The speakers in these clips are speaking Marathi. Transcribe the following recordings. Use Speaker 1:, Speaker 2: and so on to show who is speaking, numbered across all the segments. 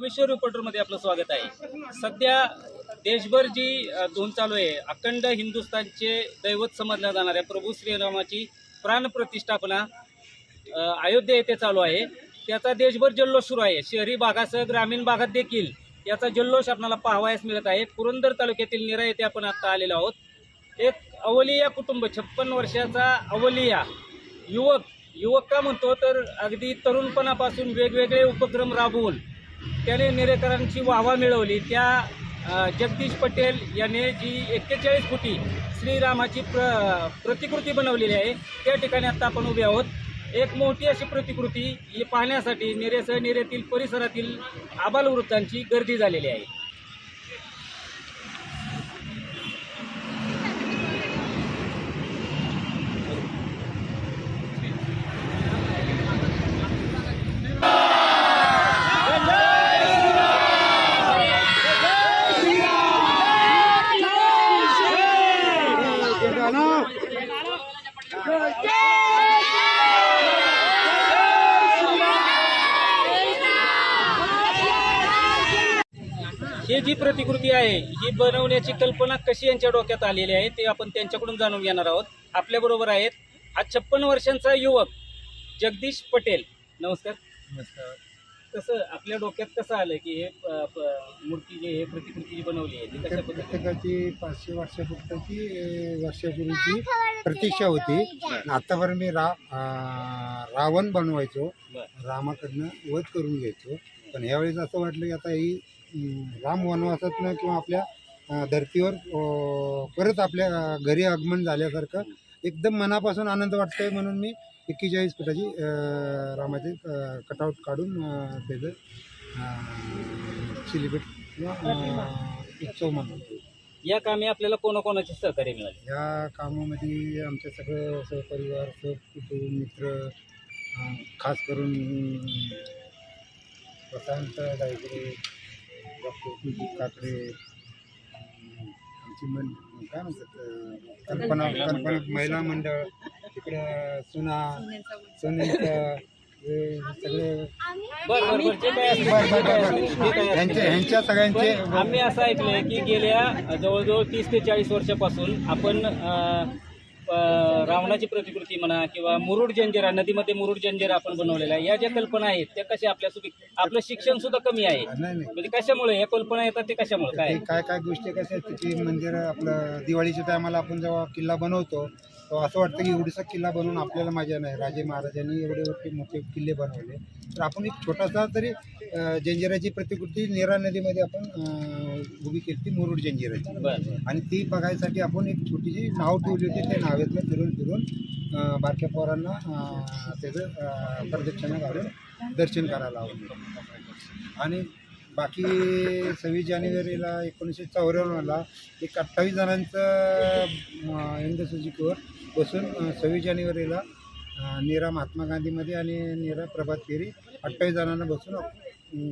Speaker 1: विश्व रिपोर्टरमध्ये आपलं स्वागत आहे. सध्या देशभर जी अ, धून चालू आहे अखंड हिंदुस्थानचे दैवत समजल्या जाणाऱ्या प्रभू श्रीरामाची प्राणप्रतिष्ठापना अयोध्या येथे चालू आहे. त्याचा देशभर जल्लोष सुरू आहे. शहरी भागासह ग्रामीण भागात देखील याचा जल्लोष आपल्याला पाहावयास मिळत आहे. पुरंदर तालुक्यातील निरा येथे आपण आत्ता आलेलो आहोत. एक अवलिया कुटुंब छप्पन वर्षाचा अवलिया युवक युवक का म्हणतो? तर अगदी तरुणपणापासून वेगवेगळे उपक्रम राबवून त्याने निरेकरांची वाहवा मिळवली. त्या जगदीश पटेल याने जी एक्केचाळीस फुटी श्रीरामाची प्र प्रतिकृती बनवलेली आहे त्या ठिकाणी आता आपण उभे आहोत. एक मोठी अशी प्रतिकृती ही पाहण्यासाठी निरेसह नेरेतील परिसरातील आबालवृत्तांची गर्दी झालेली आहे. ही जी प्रतिकृती आहे ही बनवण्याची कल्पना कशी यांच्या डोक्यात आलेली आहे ते आपण त्यांच्याकडून जाणून घेणार आहोत. आपल्याबरोबर आहेत आज छप्पन वर्षांचा युवक जगदीश पटेल. नमस्कार. कसं आपल्या डोक्यात कसं आलं की हे मूर्ती जी हे प्रतिकृती जी बनवली आहे ती कशा पद्धतीने?
Speaker 2: प्रत्येकाची पाचशे वर्षापूर्वीची अं, वर्षापूर्वीची प्रतीक्षा होती. आतापर्यंत मी रा रावण बनवायचो. रामाकडनं वध करून घ्यायचो. पण ह्यावेळेस असं वाटलं की आता ही राम वनवासातनं किंवा आपल्या धर्तीवर परत आपल्या घरी आगमन झाल्यासारखं एकदम मनापासून आनंद वाटतोय म्हणून मी एक्केचाळीस फुटाची रामाचे कटआउट काढून त्याचं सेलिब्रेट किंवा उत्सव मनवतो
Speaker 1: या कामी आपल्याला कोणाकोणाचे सहकार्य मिळाले?
Speaker 2: या कामामध्ये आमचे सगळं सहपरिवार सहकुटुंब मित्र खास करून प्रशांत गायकरे डॉक्टर कुलदीप काकडे अं, आमची मन काय म्हणतात अं, कल्पना कल्पना महिला मंडळ तिकडं सुना सुनीता हे सगळे
Speaker 1: बरं बरं बरं जे काय असेल
Speaker 2: बर बर. ह्यांच्या सगळ्यांचे
Speaker 1: पण आम्ही असं ऐकलंय की गेल्या जवळजवळ तीस ते चाळीस वर्षापासून आपण अं, रावणाची प्रतिकृती म्हणा किंवा मुरुड जंजिरा नदीमध्ये मुरुड जंजिरा आपण बनवलेला आहे या ज्या कल्पना आहेत त्या कशा आपल्या सुपी आपलं शिक्षण सुद्धा कमी आहे.
Speaker 2: नाही
Speaker 1: म्हणजे कशामुळे? या कल्पना येतात ते कशामुळे? काय?
Speaker 2: काय काय गोष्टी कशा आहेत की मंदिर आपलं दिवाळीच्या टायमाला आपण जेव्हा किल्ला बनवतो असं वाटतं की एवढीसा किल्ला बनवून आपल्याला मजा नाही राजे महाराजांनी एवढे मोठे मोठे किल्ले बनवले. तर आपण एक छोटासा तरी जंजिराची प्रतिकृती नेरा नदीमध्ये आपण उभी केली ती मुरुड जंजिराची आणि ती बघायसाठी आपण एक छोटीशी नाव ठेवली होती त्या नावेतनं फिरून फिरून बारक्या पोरांना त्याचं प्रदक्षिणा घालून दर्शन करायला आवडलं आणि बाकी सव्वीस जानेवारीला एकोणीसशे चौऱ्याण्णवला एक अठ्ठावीस जणांचं अं, हिंद सुजिकवर बसून सव्वीस जानेवारीला नीरा महात्मा गांधीमध्ये आणि नीरा प्रभात फेरी अठ्ठावीस जणांना बसून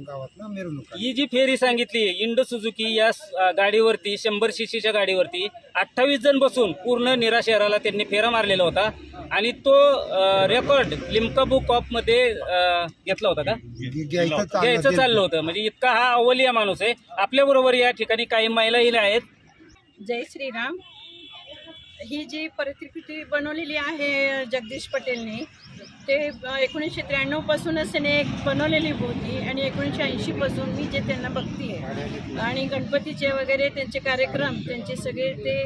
Speaker 2: गावातनं मिरवणूक.
Speaker 1: ही जी फेरी सांगितली इंडो सुझुकी या गाडीवरती शंभर सीसीच्या गाडीवरती अठ्ठावीस जण बसून पूर्ण निरा शहराला त्यांनी फेरा मारलेला होता. आणि तो रेकॉर्ड लिम्का बुक ऑफमध्ये घेतला होता का?
Speaker 2: घ्यायचं चाललं
Speaker 1: होतं. म्हणजे इतका हा अवलिया माणूस आहे. आपल्या बरोबर या ठिकाणी काही महिलाही आहेत.
Speaker 3: जय श्रीराम. ही जी प्रतिकृती बनवलेली आहे जगदीश पटेलने ते एकोणीसशे त्र्याण्णवपासूनच त्याने एक बनवलेली होती आणि एकोणीसशे ऐंशीपासून मी जे त्यांना बघते आहे आणि गणपतीचे वगैरे त्यांचे कार्यक्रम त्यांचे सगळे ते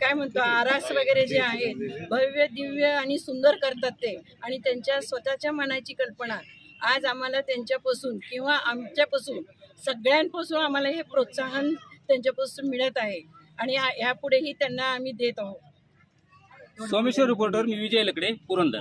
Speaker 3: काय म्हणतो आरास वगैरे जे आहेत भव्य दिव्य आणि सुंदर करतात ते. आणि त्यांच्या स्वतःच्या मनाची कल्पना आज आम्हाला त्यांच्यापासून किंवा आमच्यापासून सगळ्यांपासून आम्हाला हे प्रोत्साहन त्यांच्यापासून मिळत आहे. आणि ह्यापुढेही त्यांना आम्ही देत आहोत.
Speaker 1: सोमेश्वर रिपोर्टर मी विजय लकडे पुरंदर.